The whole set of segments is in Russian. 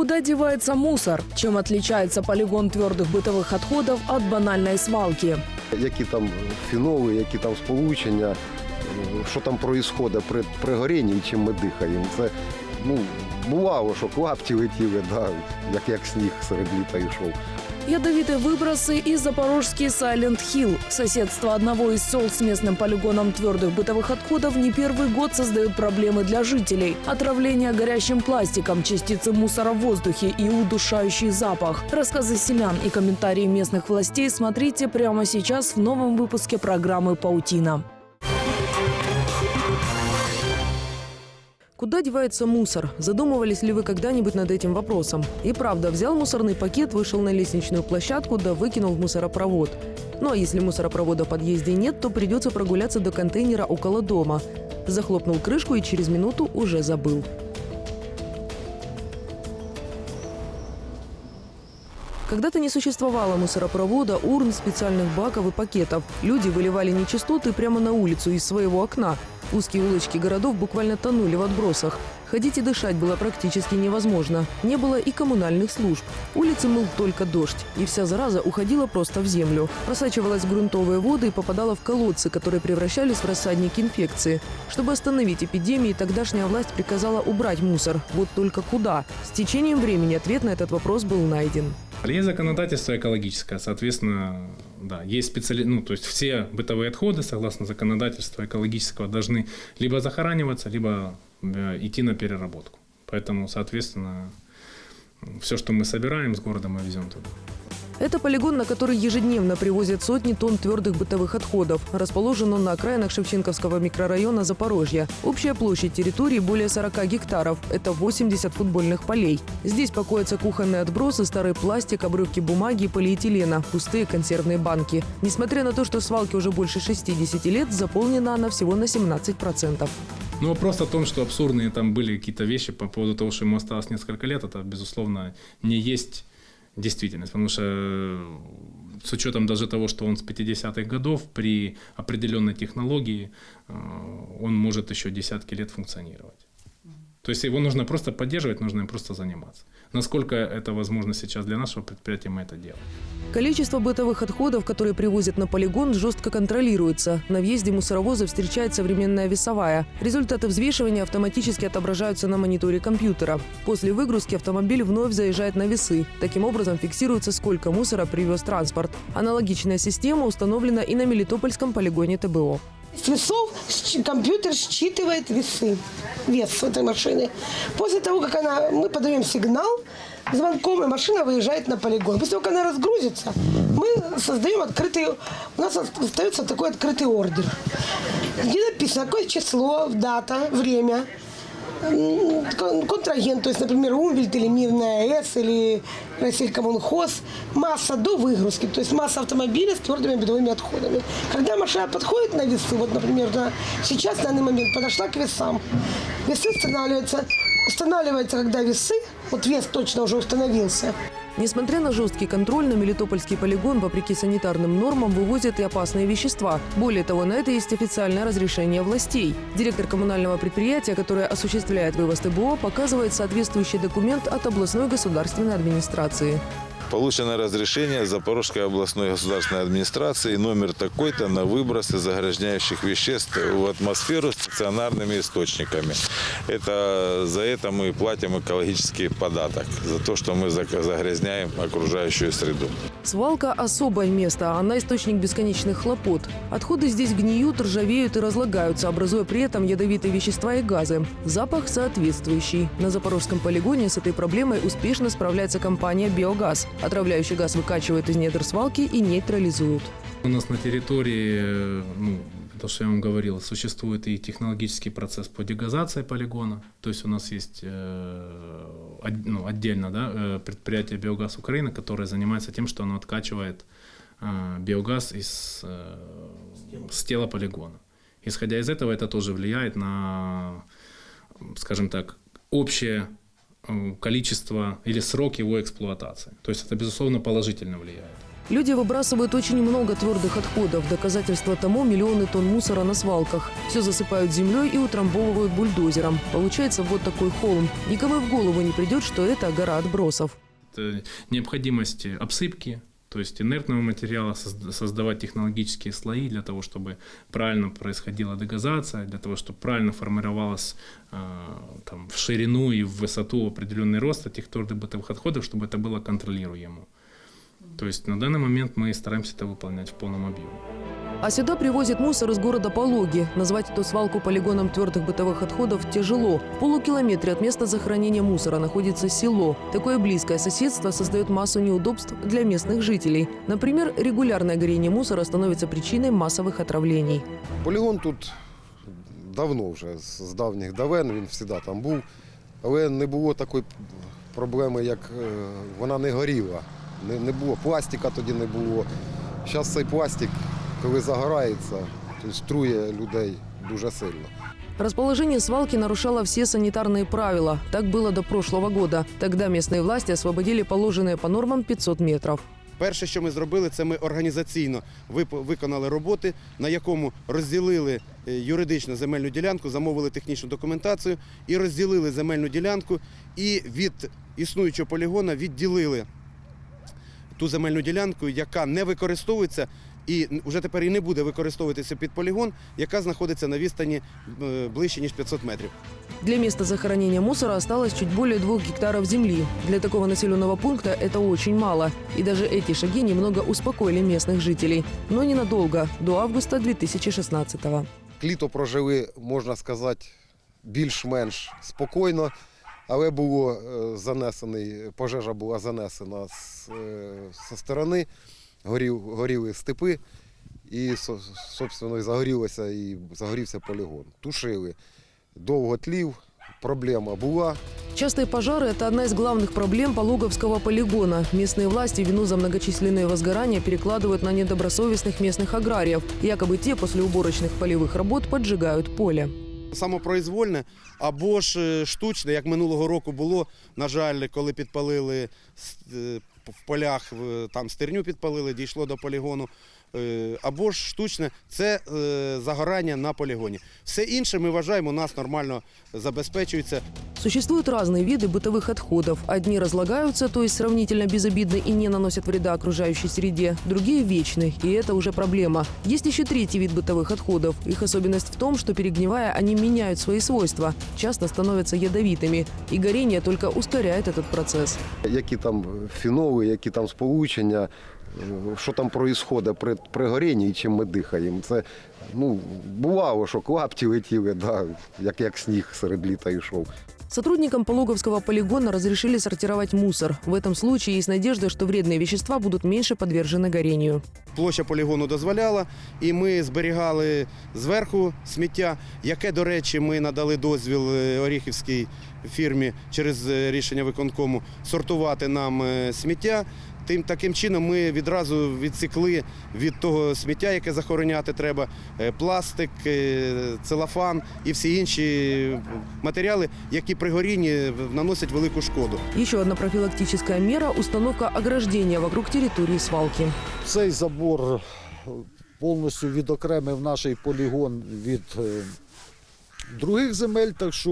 Куда девается мусор? Чем отличается полигон твердых бытовых отходов от банальной свалки? які там фіноли, які там сполучення, е, що там відбувається при, при горінні і чим ми дихаємо. Це ну, бувало, що клапті летіли, да, як, як сніг серед літа йшов. Ядовитые выбросы и запорожский Сайлент Хилл. Соседство одного из сел с местным полигоном твердых бытовых отходов не первый год создает проблемы для жителей. Отравление горящим пластиком, частицы мусора в воздухе и удушающий запах. Рассказы селян и комментарии местных властей смотрите прямо сейчас в новом выпуске программы «Паутина». Куда девается мусор? Задумывались ли вы когда-нибудь над этим вопросом? И правда, взял мусорный пакет, вышел на лестничную площадку, да выкинул в мусоропровод. Ну а если мусоропровода в подъезде нет, то придется прогуляться до контейнера около дома. Захлопнул крышку и через минуту уже забыл. Когда-то не существовало мусоропровода, урн, специальных баков и пакетов. Люди выливали нечистоты прямо на улицу из своего окна. Узкие улочки городов буквально тонули в отбросах. Ходить и дышать было практически невозможно. Не было и коммунальных служб. Улицы мыл только дождь, и вся зараза уходила просто в землю. Просачивалась в грунтовые воды и попадала в колодцы, которые превращались в рассадники инфекции. Чтобы остановить эпидемии, тогдашняя власть приказала убрать мусор. Вот только куда? С течением времени ответ на этот вопрос был найден. Есть законодательство экологическое, соответственно, да, есть специали... ну, то есть все бытовые отходы, согласно законодательству экологического, должны либо захораниваться, либо э, идти на переработку. Поэтому, соответственно, все, что мы собираем с города, мы везем туда. Это полигон, на который ежедневно привозят сотни тонн твердых бытовых отходов. Расположен он на окраинах Шевченковского микрорайона Запорожья. Общая площадь территории более 40 гектаров. Это 80 футбольных полей. Здесь покоятся кухонные отбросы, старый пластик, обрывки бумаги и полиэтилена, пустые консервные банки. Несмотря на то, что свалке уже больше 60 лет, заполнена она всего на 17%. Но вопрос о том, что абсурдные там были какие-то вещи по поводу того, что ему осталось несколько лет, это, безусловно, не есть действительность. Потому что э, с учетом даже того, что он с 50-х годов, при определенной технологии э, он может еще десятки лет функционировать. То есть его нужно просто поддерживать, нужно им просто заниматься. Насколько это возможно сейчас для нашего предприятия, мы это делаем. Количество бытовых отходов, которые привозят на полигон, жестко контролируется. На въезде мусоровоза встречает современная весовая. Результаты взвешивания автоматически отображаются на мониторе компьютера. После выгрузки автомобиль вновь заезжает на весы. Таким образом фиксируется, сколько мусора привез транспорт. Аналогичная система установлена и на Мелитопольском полигоне ТБО. С весов компьютер считывает весы, вес этой машины. После того, как она, мы подаем сигнал звонком, и машина выезжает на полигон. После того, как она разгрузится, мы создаем открытый, у нас остается такой открытый ордер, где написано, какое число, дата, время, контрагент, то есть, например, Умвельт или Мирная АЭС или Росселькоммунхоз, масса до выгрузки, то есть масса автомобиля с твердыми бытовыми отходами. Когда машина подходит на весы, вот, например, да, сейчас в данный момент подошла к весам, весы устанавливаются, устанавливается, когда весы, вот вес точно уже установился, Несмотря на жесткий контроль, на Мелитопольский полигон, вопреки санитарным нормам, вывозят и опасные вещества. Более того, на это есть официальное разрешение властей. Директор коммунального предприятия, которое осуществляет вывоз ТБО, показывает соответствующий документ от областной государственной администрации. Получено разрешение Запорожской областной государственной администрации номер такой-то на выбросы загрязняющих веществ в атмосферу стационарными источниками. Это, за это мы платим экологический податок, за то, что мы заг- загрязняем окружающую среду. Свалка – особое место, она источник бесконечных хлопот. Отходы здесь гниют, ржавеют и разлагаются, образуя при этом ядовитые вещества и газы. Запах соответствующий. На Запорожском полигоне с этой проблемой успешно справляется компания «Биогаз». Отравляющий газ выкачивают из недр свалки и нейтрализуют. У нас на территории, э, ну, то, что я вам говорил, существует и технологический процесс по дегазации полигона. То есть у нас есть э, ну, отдельно да, э, предприятие «Биогаз Украины», которое занимается тем, что оно откачивает э, биогаз из, с тела полигона. Исходя из этого, это тоже влияет на, скажем так, общее количество или срок его эксплуатации. То есть это, безусловно, положительно влияет. Люди выбрасывают очень много твердых отходов. Доказательство тому миллионы тонн мусора на свалках. Все засыпают землей и утрамбовывают бульдозером. Получается вот такой холм. Никому в голову не придет, что это гора отбросов. Это необходимость обсыпки, то есть инертного материала, созда- создавать технологические слои для того, чтобы правильно происходила дегазация, для того, чтобы правильно формировалась э, там, в ширину и в высоту определенный рост этих твердых бытовых отходов, чтобы это было контролируемо. То есть на данный момент мы стараемся это выполнять в полном объеме. А сюда привозят мусор из города Пологи. Назвать эту свалку полигоном твердых бытовых отходов тяжело. В полукилометре от места захоронения мусора находится село. Такое близкое соседство создает массу неудобств для местных жителей. Например, регулярное горение мусора становится причиной массовых отравлений. Полігон тут давно вже, з з давніх давен, він завжди там був. Але не було такої проблеми, як е, вона не горіла. Не, не було пластика тоді не було. Зараз цей пластик, коли загорається, то трує людей дуже сильно. Расположение свалки нарушало все санитарные правила. Так было до прошлого года. Тогда местные власти освободили положенные по нормам 500 метров. Перше, що ми зробили, це ми організаційно вип- виконали роботи, на якому розділили е, юридично земельну ділянку, замовили технічну документацію і розділили земельну ділянку і від існуючого полігона відділили ту земельну ділянку, яка не використовується і вже тепер і не буде використовуватися під полігон, яка знаходиться на відстані е, ближче ніж 500 метрів. Для места захоронения мусора осталось чуть более двух гектаров земли. Для такого населенного пункта это очень мало. И даже эти шаги немного успокоили местных жителей. Но ненадолго, до августа 2016-го. Літо прожили, можна сказати, більш-менш спокійно, але було е, занесений, пожежа була занесена з, е, зі сторони, горів, горіли степи, і, со- собственно, і загорілося, і загорівся полігон. Тушили. Довго тлів, проблема була. Частые пожары – это одна из главных проблем Пологовского полигона. Местные власти вину за многочисленные возгорания перекладывают на недобросовестных местных аграриев. Якобы те после уборочных полевых работ поджигают поле. самопроизвольне або ж е, штучне, як минулого року було. На жаль, коли підпалили е, в полях, там стерню підпалили, дійшло до полігону. Е, Або ж штучне це е, загорання на полігоні. Все інше ми вважаємо, у нас нормально забезпечується. Существуют разные виды бытовых отходов. Одни разлагаются, то есть сравнительно безобидны и не наносят вреда окружающей среде. Другие вечны, и это уже проблема. Есть еще третий вид бытовых отходов. Их особенность в том, что перегнивая, они меняют свои свойства, часто становятся ядовитыми. И горение только ускоряет этот процесс. Які там фіноли, які там сполучення, е, що там відбувається при, при горінні і чим ми дихаємо. Це ну, бувало, що клапті летіли, да, як, як сніг серед літа йшов. Сотрудникам Пологовского полигона разрешили сортировать мусор. В этом случае есть надежда, что вредные вещества будут меньше подвержены горению. Площа полігону дозволяла, і ми зберігали зверху сміття, яке, до речі, ми надали дозвіл е, Оріхівській фірмі через е, рішення виконкому сортувати нам е, сміття. Тим таким чином ми відразу відсікли від того сміття, яке захороняти треба, е, пластик, е, целофан і всі інші матеріали, які при горінні наносять велику шкоду. Еще одна профилактическая мера – установка ограждения вокруг территории свалки. Цей забор повністю відокремив наш полігон від е, других земель. Так що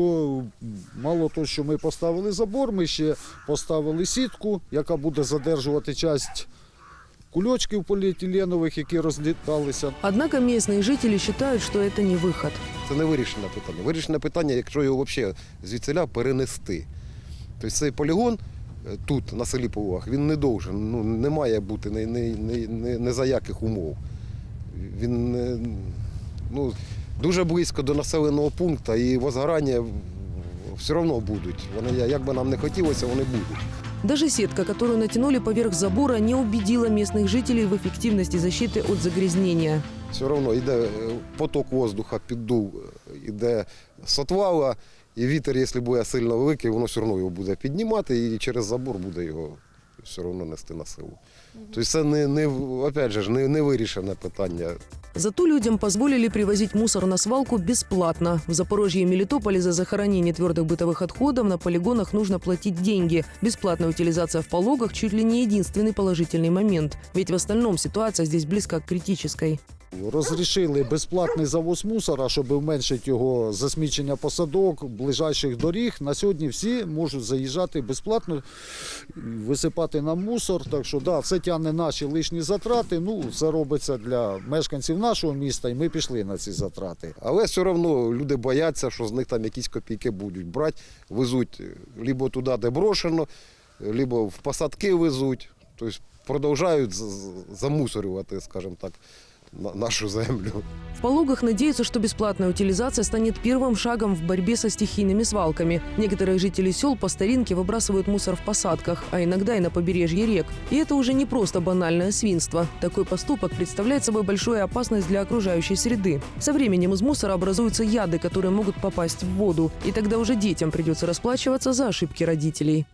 м, мало того, що ми поставили забор, ми ще поставили сітку, яка буде задержувати часть кульочків поліетиленових, які розліталися. Однако местные жители считают, что это не выход. Це не вирішене питання. Вирішене питання, якщо його взагалі звідсиля перенести. Тобто цей полігон е, тут, на селі Полуах, він не должен, ну, не має бути ні, ні, ні, ні, ні за яких умов. Він не, ну, дуже близько до населеного пункту і возгорання все одно будуть. Вони, як би нам не хотілося, вони будуть. Даже сетка, которую натянули поверх забора, не убедила местных жителей в эффективности защиты от загрязнения. Все одно йде е, поток воздуха, піддув, е, іде з отвала, і вітер, якщо буде сильно великий, воно все одно його буде піднімати і через забор буде його все одно нести на село. Тобто це не, не, опять же, ж, не, не вирішене питання. Зато людям позволили привозить мусор на свалку бесплатно. В Запорожье и Мелитополе за захоронение твердых бытовых отходов на полигонах нужно платить деньги. Бесплатная утилизация в пологах чуть ли не единственный положительный момент. Ведь в остальном ситуация здесь близка к критической. Розрішили безплатний завоз мусора, щоб зменшити його засмічення посадок, ближайших доріг. На сьогодні всі можуть заїжджати безплатно, висипати нам мусор. Так що да, це тягне наші лишні затрати. Ну, це робиться для мешканців нашого міста, і ми пішли на ці затрати. Але все одно люди бояться, що з них там якісь копійки будуть брати, везуть либо туди, де брошено, либо в посадки везуть. Тобто продовжують замусорювати, скажімо так, на- нашу землю. В пологах надеются, что бесплатная утилизация станет первым шагом в борьбе со стихийными свалками. Некоторые жители сел по старинке выбрасывают мусор в посадках, а иногда и на побережье рек. И это уже не просто банальное свинство. Такой поступок представляет собой большую опасность для окружающей среды. Со временем из мусора образуются яды, которые могут попасть в воду. И тогда уже детям придется расплачиваться за ошибки родителей.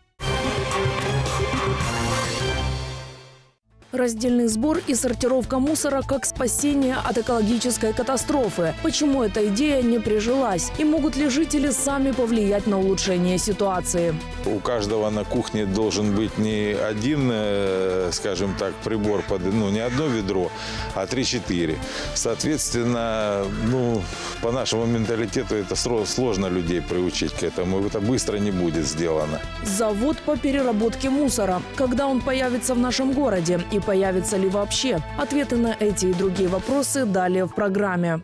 Раздельный сбор и сортировка мусора как спасение от экологической катастрофы. Почему эта идея не прижилась? И могут ли жители сами повлиять на улучшение ситуации? У каждого на кухне должен быть не один, э, скажем так, прибор, под, ну, не одно ведро, а 3-4. Соответственно, ну, по нашему менталитету это сложно людей приучить к этому. Это быстро не будет сделано. Завод по переработке мусора. Когда он появится в нашем городе? И появится ли вообще? Ответы на эти и другие вопросы далее в программе.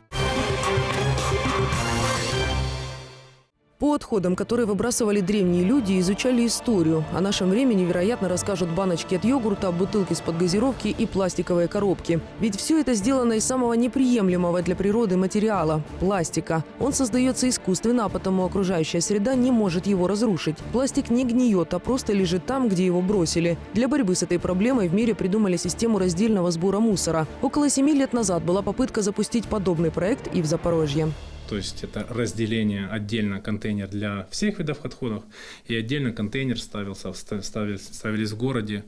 По отходам, которые выбрасывали древние люди, изучали историю. О нашем времени, вероятно, расскажут баночки от йогурта, бутылки из-под газировки и пластиковые коробки. Ведь все это сделано из самого неприемлемого для природы материала – пластика. Он создается искусственно, а потому окружающая среда не может его разрушить. Пластик не гниет, а просто лежит там, где его бросили. Для борьбы с этой проблемой в мире придумали систему раздельного сбора мусора. Около семи лет назад была попытка запустить подобный проект и в Запорожье. То есть это разделение отдельно контейнер для всех видов отходов и отдельно контейнер ставился, ста- ставились, ставились в городе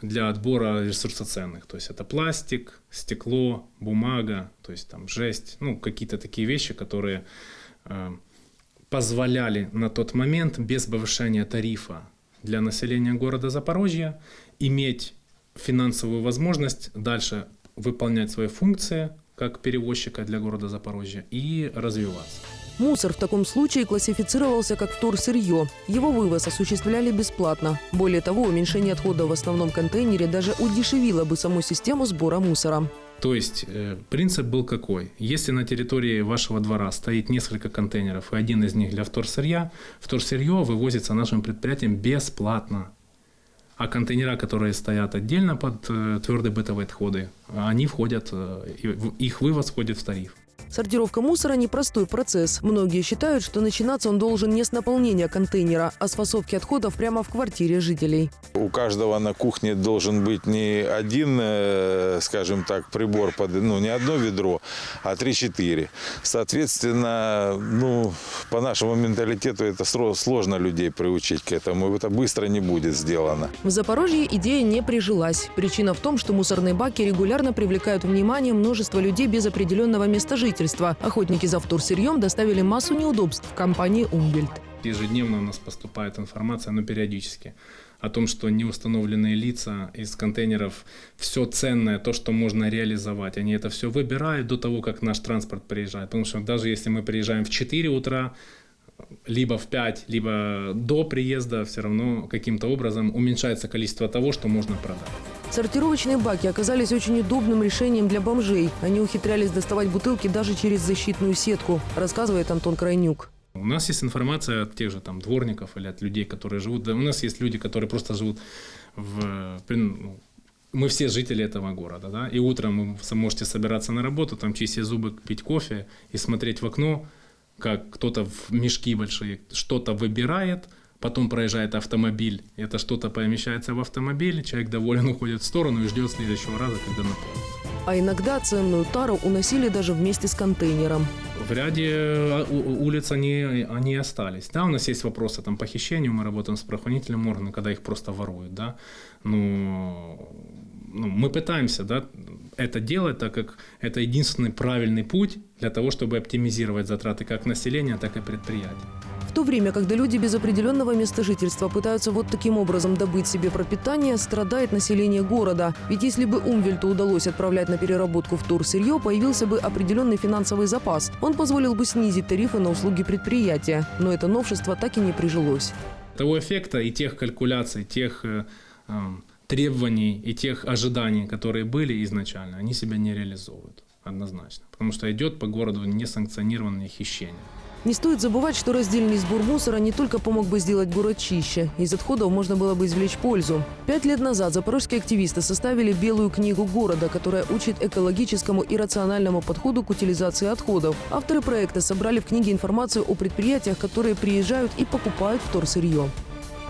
для отбора ресурсоценных. То есть это пластик, стекло, бумага, то есть там жесть, ну какие-то такие вещи, которые э, позволяли на тот момент без повышения тарифа для населения города Запорожья иметь финансовую возможность дальше выполнять свои функции как перевозчика для города Запорожья и развиваться. Мусор в таком случае классифицировался как вторсырье. Его вывоз осуществляли бесплатно. Более того, уменьшение отходов в основном контейнере даже удешевило бы саму систему сбора мусора. То есть э, принцип был какой? Если на территории вашего двора стоит несколько контейнеров, и один из них для вторсырья, вторсырье вывозится нашим предприятием бесплатно. А контейнера, которые стоят отдельно под э, твердые бытовые отходы, они входят, э, их вывоз входит в тариф. Сортировка мусора – непростой процесс. Многие считают, что начинаться он должен не с наполнения контейнера, а с фасовки отходов прямо в квартире жителей. У каждого на кухне должен быть не один, э, скажем так, прибор, под, ну, не одно ведро, а 3-4. Соответственно, ну, по нашему менталитету это сложно людей приучить к этому. Это быстро не будет сделано. В Запорожье идея не прижилась. Причина в том, что мусорные баки регулярно привлекают внимание множество людей без определенного места жительства. Охотники за вторсырьем доставили массу неудобств компании «Умбельт». Ежедневно у нас поступает информация, но периодически, о том, что неустановленные лица из контейнеров все ценное, то, что можно реализовать, они это все выбирают до того, как наш транспорт приезжает. Потому что даже если мы приезжаем в 4 утра, либо в 5, либо до приезда, все равно каким-то образом уменьшается количество того, что можно продать. Сортировочные баки оказались очень удобным решением для бомжей. Они ухитрялись доставать бутылки даже через защитную сетку, рассказывает Антон Крайнюк. У нас есть информация от тех же там дворников или от людей, которые живут. Да, у нас есть люди, которые просто живут в... ну, Мы все жители этого города, да, и утром вы можете собираться на работу, там чистить зубы, пить кофе и смотреть в окно, как кто-то в мешки большие что-то выбирает, потом проезжает автомобиль, это что-то помещается в автомобиль, человек доволен уходит в сторону и ждет следующего раза, когда наполнится. А иногда ценную тару уносили даже вместе с контейнером. в ряде у- улиц они, они остались. Да, у нас есть вопросы там похищения, мы работаем с правоохранительным органом, когда их просто воруют, да. Ну, ну, мы пытаемся, да, это делать, так как это единственный правильный путь для того, чтобы оптимизировать затраты как населения, так и предприятий. В то время, когда люди без определенного места жительства пытаются вот таким образом добыть себе пропитание, страдает население города. Ведь если бы Умвельту удалось отправлять на переработку вторсырье, появился бы определенный финансовый запас. Он позволил бы снизить тарифы на услуги предприятия. Но это новшество так и не прижилось. Того эффекта и тех калькуляций, тех э, эм, требований и тех ожиданий, которые были изначально, они себя не реализовывают однозначно. Потому что идет по городу несанкционированное хищение. Не стоит забывать, что раздельный сбор мусора не только помог бы сделать город чище. Из отходов можно было бы извлечь пользу. Пять лет назад запорожские активисты составили белую книгу города, которая учит экологическому и рациональному подходу к утилизации отходов. Авторы проекта собрали в книге информацию о предприятиях, которые приезжают и покупают вторсырье.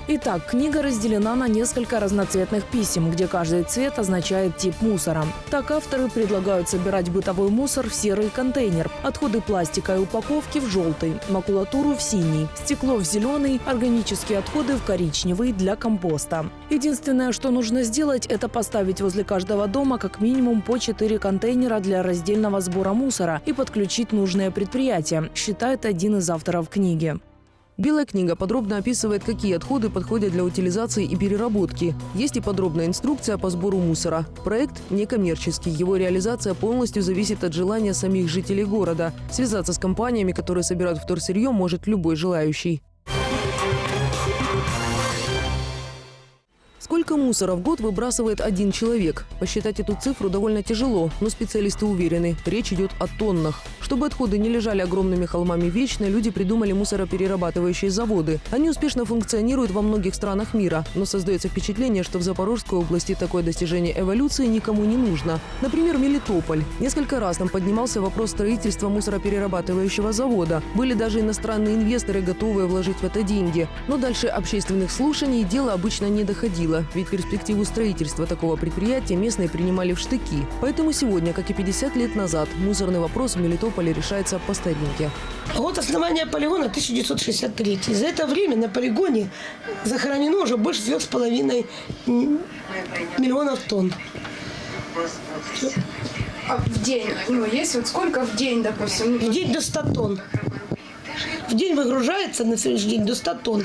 Итак, книга разделена на несколько разноцветных писем, где каждый цвет означает тип мусора. Так авторы предлагают собирать бытовой мусор в серый контейнер, отходы пластика и упаковки в желтый, макулатуру в синий, стекло в зеленый, органические отходы в коричневый для компоста. Единственное, что нужно сделать, это поставить возле каждого дома как минимум по 4 контейнера для раздельного сбора мусора и подключить нужное предприятие, считает один из авторов книги. Белая книга подробно описывает, какие отходы подходят для утилизации и переработки. Есть и подробная инструкция по сбору мусора. Проект некоммерческий. Его реализация полностью зависит от желания самих жителей города. Связаться с компаниями, которые собирают вторсырье, может любой желающий. Сколько мусора в год выбрасывает один человек? Посчитать эту цифру довольно тяжело, но специалисты уверены, речь идет о тоннах. Чтобы отходы не лежали огромными холмами вечно, люди придумали мусороперерабатывающие заводы. Они успешно функционируют во многих странах мира, но создается впечатление, что в Запорожской области такое достижение эволюции никому не нужно. Например, Мелитополь. Несколько раз там поднимался вопрос строительства мусороперерабатывающего завода. Были даже иностранные инвесторы, готовые вложить в это деньги. Но дальше общественных слушаний дело обычно не доходило, ведь перспективу строительства такого предприятия местные принимали в штыки. Поэтому сегодня, как и 50 лет назад, мусорный вопрос в Мелитополе решается по старинке. Год основания полигона 1963. За это время на полигоне захоронено уже больше трех с половиной м, миллионов тонн. А в день, ну, есть вот сколько в день, допустим? В день до 100 тонн. В день выгружается на сегодняшний день до 100 тонн,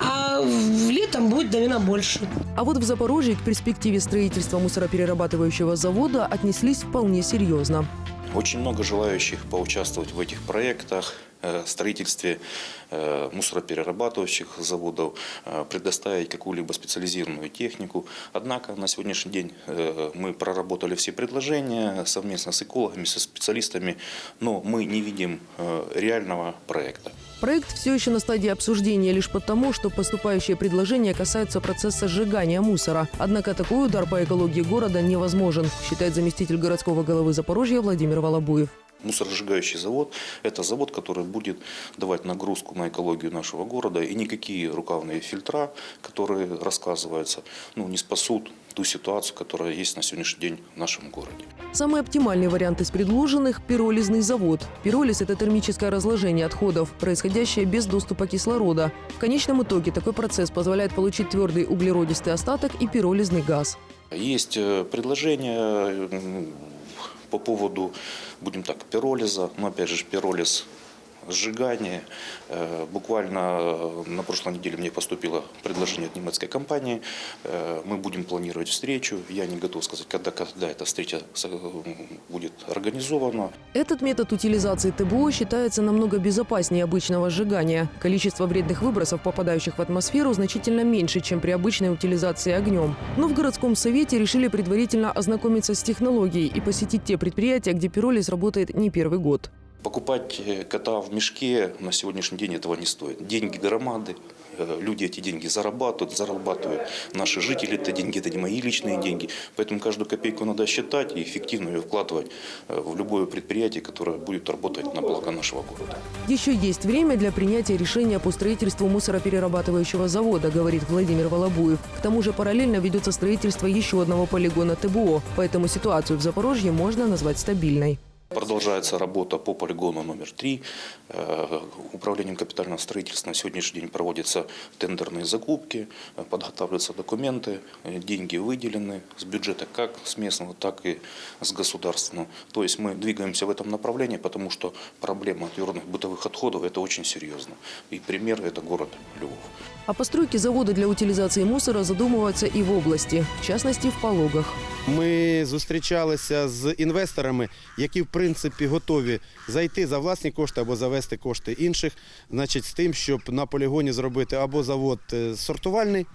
а в летом будет, наверное, больше. А вот в Запорожье к перспективе строительства мусороперерабатывающего завода отнеслись вполне серьезно. Очень много желающих поучаствовать в этих проектах, строительстве э, мусороперерабатывающих заводов, э, предоставить какую-либо специализированную технику. Однако на сегодняшний день э, мы проработали все предложения совместно с экологами, со специалистами, но мы не видим э, реального проекта. Проект все еще на стадии обсуждения лишь потому, что поступающие предложения касаются процесса сжигания мусора. Однако такой удар по экологии города невозможен, считает заместитель городского головы Запорожья Владимир Волобуев. Мусоросжигающий завод – это завод, который будет давать нагрузку на экологию нашего города, и никакие рукавные фильтра, которые рассказываются, ну, не спасут ту ситуацию, которая есть на сегодняшний день в нашем городе. Самый оптимальный вариант из предложенных – пиролизный завод. Пиролиз – это термическое разложение отходов, происходящее без доступа кислорода. В конечном итоге такой процесс позволяет получить твердый углеродистый остаток и пиролизный газ. Есть э, предложения м, по поводу, будем так, пиролиза, но опять же пиролиз сжигание. Э, Буквально э, на прошлой неделе мне поступило предложение от немецкой компании. Э, Мы будем планировать встречу. Я не готов сказать, когда, когда эта встреча будет организована. Этот метод утилизации ТБО считается намного безопаснее обычного сжигания. Количество вредных выбросов, попадающих в атмосферу, значительно меньше, чем при обычной утилизации огнем. Но в городском совете решили предварительно ознакомиться с технологией и посетить те предприятия, где пиролиз работает не первый год. Покупать э, кота в мешке на сегодняшний день этого не стоит. Деньги громады, э, люди эти деньги зарабатывают, зарабатывают наши жители, это деньги, это не мои личные деньги. Поэтому каждую копейку надо считать и эффективно ее вкладывать э, в любое предприятие, которое будет работать на благо нашего города. Еще есть время для принятия решения по строительству мусороперерабатывающего завода, говорит Владимир Волобуев. К тому же параллельно ведется строительство еще одного полигона ТБО, поэтому ситуацию в Запорожье можно назвать стабильной. Продолжается работа по полигону номер три. Э, Управлением капитального строительства на сегодняшний день проводятся тендерные закупки, э, подготавливаются документы, э, деньги выделены с бюджета как с местного, так и с государственного. То есть мы двигаемся в этом направлении, потому что проблема твердых бытовых отходов – это очень серьезно. И пример – это город Львов. О постройке завода для утилизации мусора задумываются и в области, в частности в Пологах. Ми зустрічалися з інвесторами, які в принципі готові зайти за власні кошти або завести кошти інших, значить, з тим, щоб на полігоні зробити або завод е, сортувальний.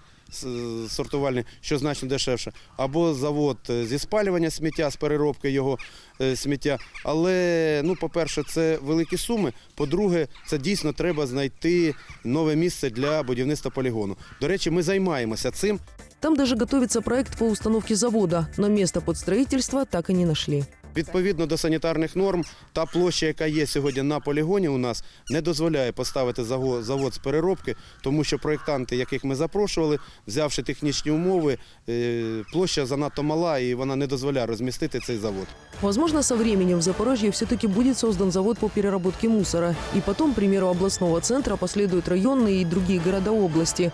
Сортувальний, що значно дешевше, або завод е, зі спалювання сміття, з переробки його е, сміття. Але, ну, по-перше, це великі суми. По-друге, це дійсно треба знайти нове місце для будівництва полігону. До речі, ми займаємося цим. Там даже готовится проект по установке завода, но место под строительство так и не нашли. Відповідно до санітарних норм, та площа, яка є сьогодні на полігоні, у нас не дозволяє поставити завод з переробки, тому що проєктанти, яких ми запрошували, взявши технічні умови, е, площа занадто мала і вона не дозволяє розмістити цей завод. Возможно, со временем в Запорожье все-таки будет создан завод по переработке мусора. И потом, к примеру областного центра, последуют районные и другие города области.